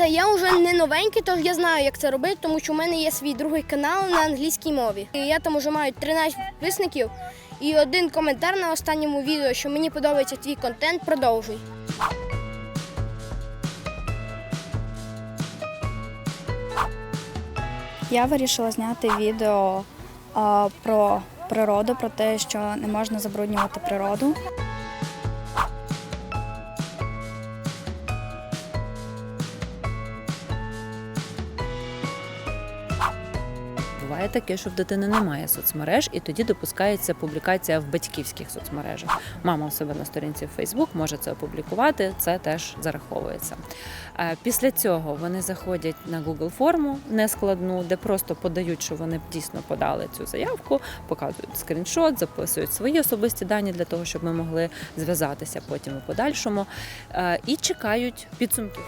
Це я вже не новенький, тож я знаю, як це робити, тому що в мене є свій другий канал на англійській мові. І я там вже маю 13 підписників і один коментар на останньому відео, що мені подобається твій контент, продовжуй. Я вирішила зняти відео про природу, про те, що не можна забруднювати природу. Буває таке, що в дитини немає соцмереж, і тоді допускається публікація в батьківських соцмережах. Мама у себе на сторінці в Facebook може це опублікувати, це теж зараховується. Е, Після цього вони заходять на Google форму нескладну, де просто подають, що вони дійсно подали цю заявку, показують скріншот, записують свої особисті дані для того, щоб ми могли зв'язатися потім у подальшому, е, і чекають підсумків.